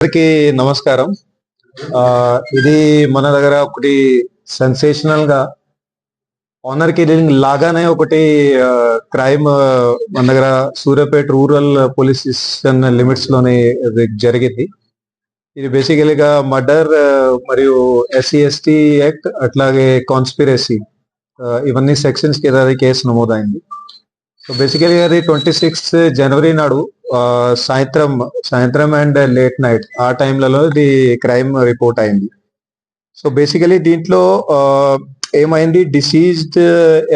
అందరికీ నమస్కారం. ఇది మన దగ్గర ఒకటి సెన్సేషనల్గా ఆనర్ కిల్లింగ్ లాగానే ఒకటి క్రైమ్ మన దగ్గర సూర్యాపేట రూరల్ పోలీస్ స్టేషన్ లిమిట్స్లోనే జరిగింది. ఇది బేసికలీగా మర్డర్ uh, మరియు ఎస్సీ ఎస్టీ యాక్ట్ అట్లాగే కాన్స్పిరసీ uh, ఇవన్నీ సెక్షన్స్ కింద కేసు నమోదైంది. సో బేసికలీ అది ట్వంటీ సిక్స్త్ జనవరి నాడు uh, సాయంత్రం సాయంత్రం అండ్ లేట్ నైట్ ఆ టైంలలో ఇది క్రైమ్ రిపోర్ట్ అయింది. సో బేసికలీ దీంట్లో ఏమైంది? డిసీజ్డ్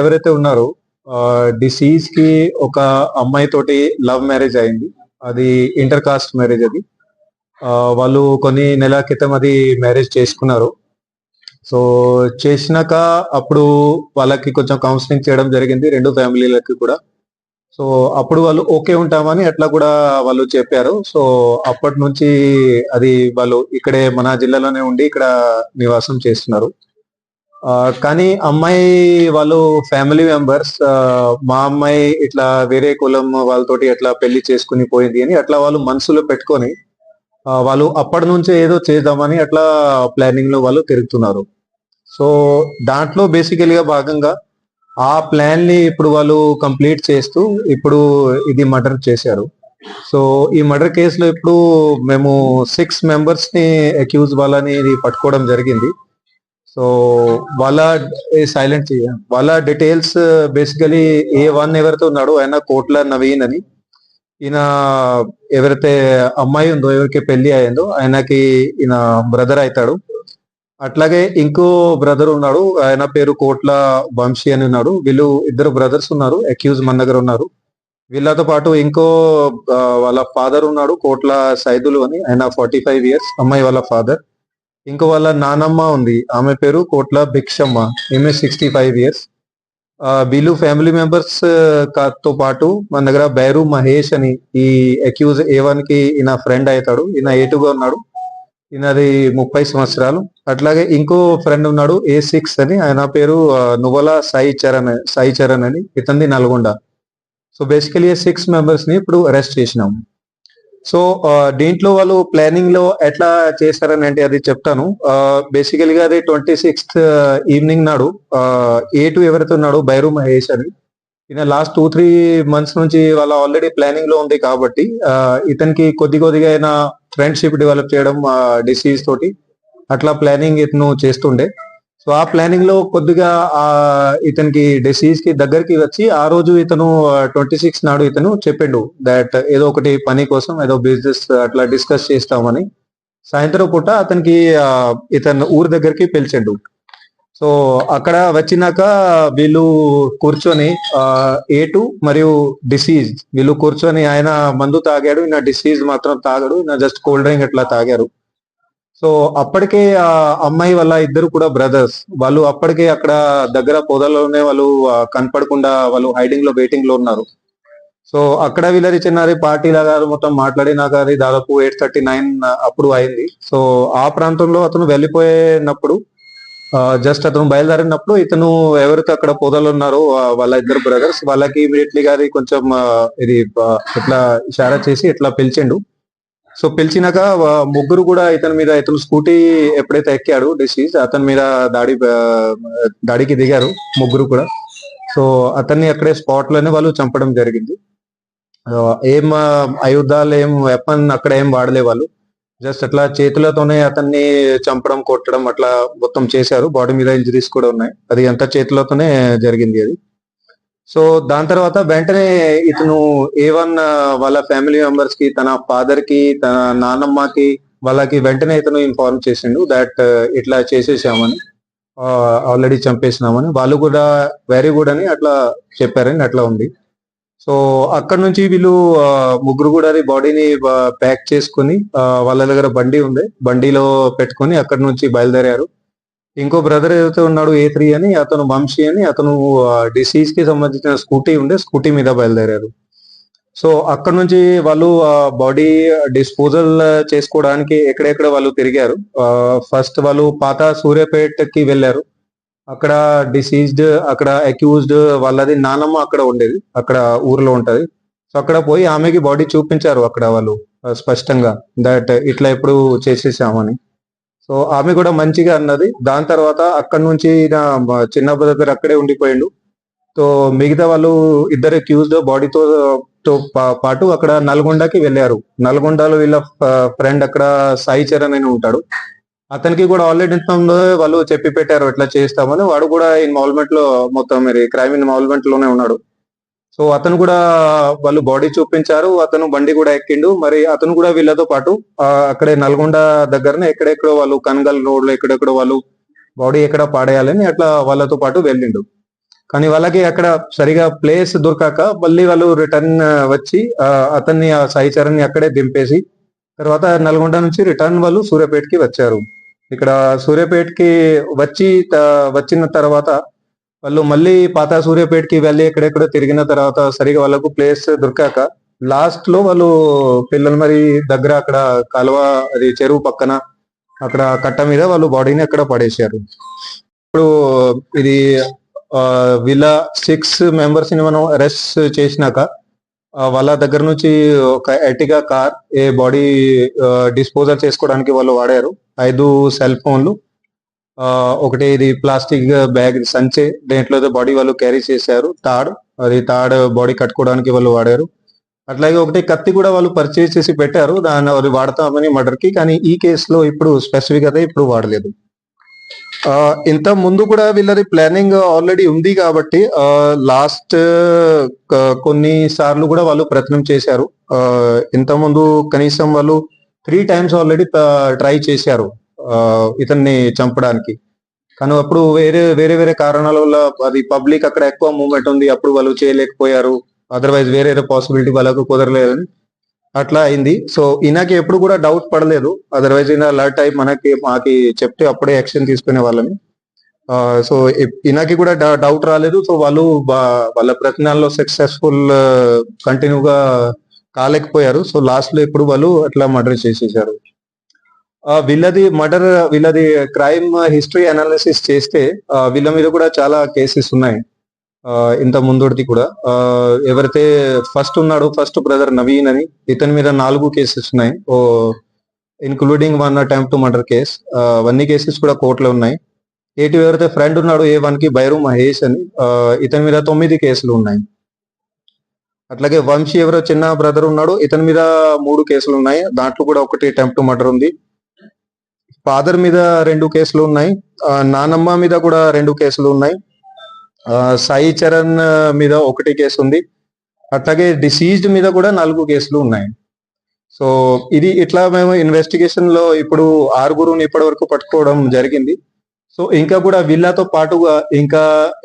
ఎవరైతే ఉన్నారో డిసీజ్కి ఒక అమ్మాయి తోటి లవ్ మ్యారేజ్ అయింది. అది ఇంటర్ కాస్ట్ మ్యారేజ్ అది. వాళ్ళు కొన్ని నెలల క్రితం అది మ్యారేజ్ చేసుకున్నారు. సో చేసినాక అప్పుడు వాళ్ళకి కొంచెం కౌన్సిలింగ్ చేయడం జరిగింది రెండు ఫ్యామిలీలకి కూడా. సో అప్పుడు వాళ్ళు ఓకే ఉంటామని అట్లా కూడా వాళ్ళు చెప్పారు. సో అప్పటి నుంచి అది వాళ్ళు ఇక్కడే మన జిల్లాలోనే ఉండి ఇక్కడ నివాసం చేస్తున్నారు. కానీ అమ్మాయి వాళ్ళు ఫ్యామిలీ మెంబర్స్ మా అమ్మాయి ఇట్లా వేరే కులం వాళ్ళతోటి ఎట్లా పెళ్ళి చేసుకుని పోయింది అని అట్లా వాళ్ళు మనసులో పెట్టుకొని వాళ్ళు అప్పటి నుంచే ఏదో చేద్దామని అట్లా ప్లానింగ్లో వాళ్ళు తిరుగుతున్నారు. సో దాంట్లో బేసికలీగా భాగంగా ఆ ప్లాన్ని ఇప్పుడు వాళ్ళు కంప్లీట్ చేస్తూ ఇప్పుడు ఇది మర్డర్ చేశారు. సో ఈ మర్డర్ కేసులో ఇప్పుడు మేము సిక్స్ మెంబర్స్ని అక్యూజ్ వాళ్ళని ఇది పట్టుకోవడం జరిగింది. సో వాళ్ళ సైలెంట్ వాళ్ళ డీటెయిల్స్ బేసికలీ ఏ వన్ ఎవరితో ఉన్నాడో ఆయన కోట్ల నవీన్ అని ఈయన ఎవరైతే అమ్మాయి ఉందో ఎవరికి పెళ్ళి అయిందో ఆయనకి ఈయన బ్రదర్ అవుతాడు. అట్లాగే ఇంకో బ్రదర్ ఉన్నాడు. ఆయన పేరు కోట్ల వంశీ అని ఉన్నాడు. వీళ్ళు ఇద్దరు బ్రదర్స్ ఉన్నారు అక్యూజ్ మన దగ్గర ఉన్నారు. వీళ్ళతో పాటు ఇంకో వాళ్ళ ఫాదర్ ఉన్నాడు కోట్ల సైదులు అని. ఆయన ఫార్టీ ఫైవ్ ఇయర్స్ అమ్మాయి వాళ్ళ ఫాదర్ ఇంకో వాళ్ళ నానమ్మ ఉంది. ఆమె పేరు కోట్ల భిక్షమ్మ. ఈమె సిక్స్టీ ఫైవ్ ఇయర్స్ బిలు ఫ్యామిలీ మెంబర్స్తో పాటు మన దగ్గర బైరు మహేష్ అని ఈ అక్యూజ్ ఏ వన్కి ఈయన ఫ్రెండ్ అవుతాడు. ఈయన ఏటుగా ఉన్నాడు. ఈయనది ముప్పై సంవత్సరాలు. అట్లాగే ఇంకో ఫ్రెండ్ ఉన్నాడు ఏ సిక్స్ అని. ఆయన పేరు నువల సాయి చరణ్ సాయి చరణ్ అని. ఇతంది నల్గొండ. సో బేసికలీ సిక్స్ మెంబర్స్ని ఇప్పుడు అరెస్ట్ చేసినాం. సో దీంట్లో వాళ్ళు ప్లానింగ్లో ఎట్లా చేశారని అంటే అది చెప్తాను. బేసికలీగా అది ట్వంటీ సిక్స్త్ ఈవినింగ్ నాడు ఏ టూ ఎవరైతే ఉన్నాడు బైరు మహేష్ అని. ఈయన లాస్ట్ టూ త్రీ మంత్స్ నుంచి వాళ్ళ ఆల్రెడీ ప్లానింగ్లో ఉంది కాబట్టి ఇతనికి కొద్ది కొద్దిగా అయినా ఫ్రెండ్షిప్ డెవలప్ చేయడం డిసీజ్ తోటి అట్లా ప్లానింగ్ ఇతను చేస్తుండే. సో ఆ ప్లానింగ్లో కొద్దిగా ఆ ఇతనికి డిసీజ్కి దగ్గరికి వచ్చి ఆ రోజు ఇతను ట్వంటీ సిక్స్ నాడు ఇతను చెప్పిండు దాట్ ఏదో ఒకటి పని కోసం ఏదో బిజినెస్ అట్లా డిస్కస్ చేస్తామని. సాయంత్రం పూట అతనికి ఇతను ఊరు దగ్గరికి పిలిచిండు. సో అక్కడ వచ్చినాక వీళ్ళు కూర్చొని ఏ టూ మరియు డిసీజ్ వీళ్ళు కూర్చొని ఆయన మందు తాగాడు నా డిసీజ్ మాత్రం తాగడు నా జస్ట్ కూల్ డ్రింక్ ఇట్లా తాగారు. సో అప్పటికే ఆ అమ్మాయి వాళ్ళ ఇద్దరు కూడా బ్రదర్స్ వాళ్ళు అప్పటికే అక్కడ దగ్గర పొదలోనే వాళ్ళు కనపడకుండా వాళ్ళు హైడింగ్లో వెయిటింగ్లో ఉన్నారు. సో అక్కడ వీళ్ళరి చిన్నారి పార్టీ లాగా మొత్తం మాట్లాడినాక అది దాదాపు ఎయిట్ థర్టీ నైన్ అప్పుడు అయింది. సో ఆ ప్రాంతంలో అతను వెళ్ళిపోయినప్పుడు జస్ట్ అతను బయలుదేరినప్పుడు ఇతను ఎవరితో అక్కడ పొదలు ఉన్నారో వాళ్ళ ఇద్దరు బ్రదర్స్ వాళ్ళకి ఇమీడియట్లీ గారి కొంచెం ఇది ఇట్లా ఇషారా చేసి ఇట్లా పిలిచిండు. సో పిలిచినాక ముగ్గురు కూడా ఇతని మీద ఇతను స్కూటీ ఎప్పుడైతే ఎక్కాడు డిసీజ్ అతని మీద దాడి దాడికి దిగారు ముగ్గురు కూడా. సో అతన్ని అక్కడే స్పాట్లోనే వాళ్ళు చంపడం జరిగింది. ఏం ఆ, ఆయుధాలు ఏం వెపన్ అక్కడ ఏం వాడలే వాళ్ళు. జస్ట్ అట్లా చేతులతోనే అతన్ని చంపడం కొట్టడం అట్లా మొత్తం చేశారు. బాడీ మీద ఇంజరీస్ కూడా ఉన్నాయి. అది అంతా చేతులతోనే జరిగింది అది. సో దాని తర్వాత వెంటనే ఇతను ఏ వన్ వాళ్ళ ఫ్యామిలీ మెంబర్స్కి తన ఫాదర్కి తన నాన్నమ్మకి వాళ్ళకి వెంటనే ఇతను ఇన్ఫార్మ్ చేసిండు దట్ ఇట్లా చేసేసామని ఆల్రెడీ చంపేసినామని. వాళ్ళు కూడా వెరీ గుడ్ అని అట్లా చెప్పారని అట్లా ఉంది. సో అక్కడ నుంచి వీళ్ళు ముగ్గురు కూడా బాడీని ప్యాక్ చేసుకుని వాళ్ళ దగ్గర బండి ఉంది బండిలో పెట్టుకొని అక్కడ నుంచి బయలుదేరారు. ఇంకో బ్రదర్ ఏదైతే ఉన్నాడు ఏ త్రీ అని అతను వంశీ అని అతను డిసీజ్కి సంబంధించిన స్కూటీ ఉండే స్కూటీ మీద బయలుదేరారు. సో అక్కడ నుంచి వాళ్ళు బాడీ డిస్పోజల్ చేసుకోవడానికి ఎక్కడెక్కడ వాళ్ళు తిరిగారు ఫస్ట్ వాళ్ళు పాత సూర్యాపేటకి వెళ్ళారు. అక్కడ డిసీజ్డ్ అక్కడ అక్యూజ్డ్ వాళ్ళది నానమ్మ అక్కడ ఉండేది అక్కడ ఊర్లో ఉంటది. సో అక్కడ పోయి ఆమెకి బాడీ చూపించారు అక్కడ వాళ్ళు స్పష్టంగా దట్ ఇట్లా ఎప్పుడు చేసేసామని. సో ఆమె కూడా మంచిగా అన్నది. దాని తర్వాత అక్కడి నుంచి నా మా చిన్న బ్రదర్ అక్కడే ఉండిపోయిండు. సో మిగతా వాళ్ళు ఇద్దరు అక్యూజ్డ్ బాడీతో తో పాటు అక్కడ నల్గొండకి వెళ్ళారు. నల్గొండలో వీళ్ళ ఫ్రెండ్ అక్కడ సాయి చరణ్ అని ఉంటాడు. అతనికి కూడా ఆల్రెడీ వాళ్ళు చెప్పి పెట్టారు ఇట్లా చేస్తామని. వాడు కూడా ఇన్వాల్వ్మెంట్లో మొత్తం మరి క్రైమ్ ఇన్వాల్వ్మెంట్లోనే ఉన్నాడు. సో అతను కూడా వాళ్ళు బాడీ చూపించారు అతను బండి కూడా ఎక్కిండు. మరి అతను కూడా వీళ్ళతో పాటు అక్కడే నల్గొండ దగ్గరనే ఎక్కడెక్కడో వాళ్ళు కనగల్ రోడ్లో ఎక్కడెక్కడో వాళ్ళు బాడీ ఎక్కడ పాడేయాలని అట్లా వాళ్ళతో పాటు వెళ్ళిండు. కానీ వాళ్ళకి అక్కడ సరిగా ప్లేస్ దొరకక మళ్ళీ వాళ్ళు రిటర్న్ వచ్చి అతన్ని ఆ సాయి చరణ్ అక్కడే దింపేసి తర్వాత నల్గొండ నుంచి రిటర్న్ వాళ్ళు సూర్యాపేటకి వచ్చారు. ఇక్కడ సూర్యాపేటకి వచ్చి వచ్చిన తర్వాత వాళ్ళు మళ్ళీ పాత సూర్యాపేటకి వెళ్ళి ఎక్కడెక్కడో తిరిగిన తర్వాత సరిగా వాళ్ళకు ప్లేస్ దొరికాక లాస్ట్లో వాళ్ళు పిల్లలు మరి దగ్గర అక్కడ కాలువ అది చెరువు పక్కన అక్కడ కట్ట మీద వాళ్ళు బాడీని అక్కడ పడేశారు. ఇప్పుడు ఇది ఆ, వీళ్ళ సిక్స్ మెంబర్స్ని మనం అరెస్ట్ చేసినాక వాళ్ళ దగ్గర నుంచి ఒక ఎటిగా కార్ ఏ బాడీ డిస్పోజల్ చేసుకోవడానికి వాళ్ళు వాడారు. ఐదు సెల్ ఫోన్లు ఒకటి ఇది ప్లాస్టిక్ బ్యాగ్ సంచే దేంట్లో బాడీ వాళ్ళు క్యారీ చేశారు తాడ్. అది తాడ్ బాడీ కట్టుకోవడానికి వాళ్ళు వాడారు. అట్లాగే ఒకటి కత్తి కూడా వాళ్ళు పర్చేస్ చేసి పెట్టారు. దాన్ని అది వాడతామని మర్డర్కి కానీ ఈ కేసులో ఇప్పుడు స్పెసిఫిక్ అయితే ఇప్పుడు వాడలేదు. ఆ, ఇంత ముందు కూడా వీళ్ళది ప్లానింగ్ ఆల్రెడీ ఉంది కాబట్టి లాస్ట్ కొన్ని సార్లు కూడా వాళ్ళు ప్రయత్నం చేశారు. ఇంత ముందు కనీసం వాళ్ళు త్రీ టైమ్స్ ఆల్రెడీ ట్రై చేశారు. ఇతన్ని చంపడానికి. కానీ అప్పుడు వేరే వేరే వేరే కారణాల వల్ల అది పబ్లిక్ అక్కడ ఎక్కువ మూమెంట్ ఉంది అప్పుడు వాళ్ళు చేయలేకపోయారు. అదర్వైజ్ వేరే వేరే పాసిబిలిటీ వాళ్ళకు కుదరలేదని అట్లా అయింది. సో ఈయనకి ఎప్పుడు కూడా డౌట్ పడలేదు. అదర్వైజ్ ఈయన అలర్ట్ అయి మనకి మాకి చెప్తే అప్పుడే యాక్షన్ తీసుకునే వాళ్ళని. సో ఈయనకి కూడా డౌట్ రాలేదు. సో వాళ్ళు వాళ్ళ ప్రయత్నాల్లో సక్సెస్ఫుల్ కంటిన్యూగా కాలేకపోయారు. సో లాస్ట్లో ఇప్పుడు వాళ్ళు అట్లా మర్డర్ చేసేసారు. వీళ్ళది మర్డర్ వీళ్ళది క్రైమ్ హిస్టరీ అనాలిసిస్ చేస్తే వీళ్ళ మీద కూడా చాలా కేసెస్ ఉన్నాయి. ఆ, ఇంత ముందుది కూడా. ఎవరైతే ఫస్ట్ ఉన్నాడో ఫస్ట్ బ్రదర్ నవీన్ అని ఇతని మీద నాలుగు కేసెస్ ఉన్నాయి. ఓ including one attempt to murder case అవన్నీ కేసెస్ కూడా కోర్టులో ఉన్నాయి. ఏటి ఎవరైతే ఫ్రెండ్ ఉన్నాడో ఏ వన్కి బైరు మహేష్ అని ఇతని మీద తొమ్మిది కేసులు ఉన్నాయి. అట్లాగే వంశీ ఎవరో చిన్న బ్రదర్ ఉన్నాడు ఇతని మీద మూడు కేసులు ఉన్నాయి. దాంట్లో కూడా ఒకటి అటెంప్ట్ టు మర్డర్ ఉంది. ఫాదర్ మీద రెండు కేసులు ఉన్నాయి. నానమ్మ మీద కూడా రెండు కేసులు ఉన్నాయి. సాయి చరణ్ మీద ఒకటి కేసు ఉంది. అట్లాగే డిసీజ్డ్ మీద కూడా నాలుగు కేసులు ఉన్నాయి. సో ఇది ఇట్లా మేము ఇన్వెస్టిగేషన్లో ఇప్పుడు ఆరుగురుని ఇప్పటి వరకు పట్టుకోవడం జరిగింది. సో ఇంకా కూడా వీళ్ళతో పాటుగా ఇంకా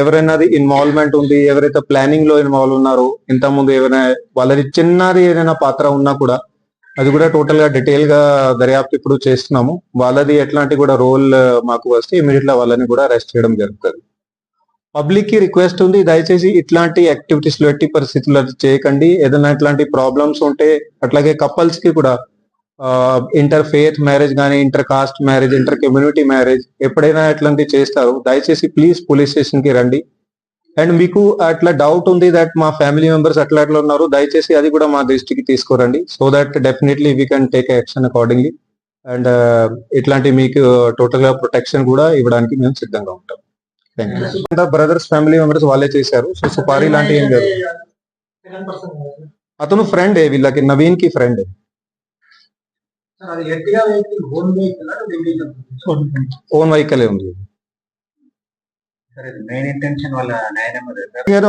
ఎవరైనా ఇన్వాల్వ్మెంట్ ఉంది ఎవరైతే ప్లానింగ్లో ఇన్వాల్వ్ ఉన్నారో ఇంతకుముందు ముందు ఎవరైనా వాళ్ళది చిన్నది ఏదైనా పాత్ర ఉన్నా కూడా అది కూడా టోటల్గా డీటెయిల్గా దర్యాప్తు ఇప్పుడు చేస్తున్నాము. వాళ్ళది ఎట్లాంటి కూడా రోల్ మాకు వస్తే ఇమీడియట్గా వాళ్ళని కూడా అరెస్ట్ చేయడం జరుగుతుంది. పబ్లిక్కి రిక్వెస్ట్ ఉంది దయచేసి ఇట్లాంటి యాక్టివిటీస్లో ఎట్టి పరిస్థితుల్లో చేయకండి. ఏదైనా ఇట్లాంటి ప్రాబ్లమ్స్ ఉంటే అట్లాగే కపుల్స్కి కూడా ఇంటర్ ఫేత్ మ్యారేజ్ కానీ inter caste marriage inter community marriage ఎప్పుడైనా ఇట్లాంటివి చేస్తారు. దయచేసి ప్లీజ్ పోలీస్ స్టేషన్కి రండి. అండ్ మీకు అట్లా డౌట్ ఉంది దట్ మా ఫ్యామిలీ మెంబర్స్ అట్లా అట్లా ఉన్నారు దయచేసి అది కూడా మా దృష్టికి తీసుకురండి. So that definitely we can take action accordingly and ఇట్లాంటి మీకు టోటల్గా ప్రొటెక్షన్ కూడా ఇవ్వడానికి మేము సిద్ధంగా ఉంటాం. బ్రదర్స్ ఫ్యామిలీ మెంబర్స్ వాళ్ళే చేశారు. సో సుపారీ లాంటి ఏం లేదు. అతను ఫ్రెండ్ వీళ్ళకి నవీన్కి ఫ్రెండ్ ఓన్ వెహికల్ ఉంది.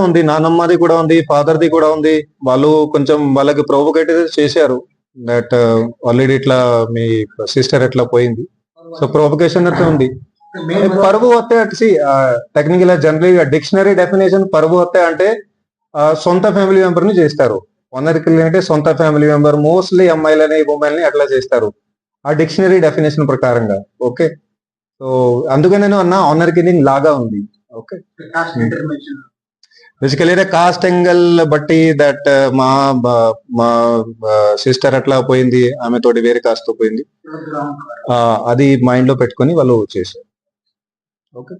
ఉంది నానమ్మది కూడా ఉంది ఫాదర్ ది కూడా ఉంది. వాళ్ళు కొంచెం వాళ్ళకి ప్రొవోకేట్ చేశారు. దట్ ఆల్రెడీ ఇట్లా మీ సిస్టర్ ఎట్లా పోయింది. సో ప్రొవకేషన్ అయితే ఉంది. పరువు వస్తే టెక్నికల్ జనరల్ డిక్షనరీ డెఫినేషన్ పరువు వస్తే అంటే ఆ, సొంత ఫ్యామిలీ మెంబర్ని చేస్తారు. వనరికల్ అంటే సొంత ఫ్యామిలీ మెంబర్ మోస్ట్లీ అమ్మాయిలని ఉమెన్ అట్లా చేస్తారు. ఆ డిక్షనరీ డెఫినేషన్ ప్రకారంగా ఓకే సో అందుకే నేను అన్న ఆనర్ కిల్లింగ్ లాగా ఉంది. బేసికలీ కాస్ట్ యాంగిల్ బట్టి దట్ మా బ- మా సిస్టర్ అట్లా పోయింది. ఆమె తోటి వేరే కాస్ట్తో పోయింది. అది మైండ్లో పెట్టుకొని వాళ్ళు చేశారు. ఓకే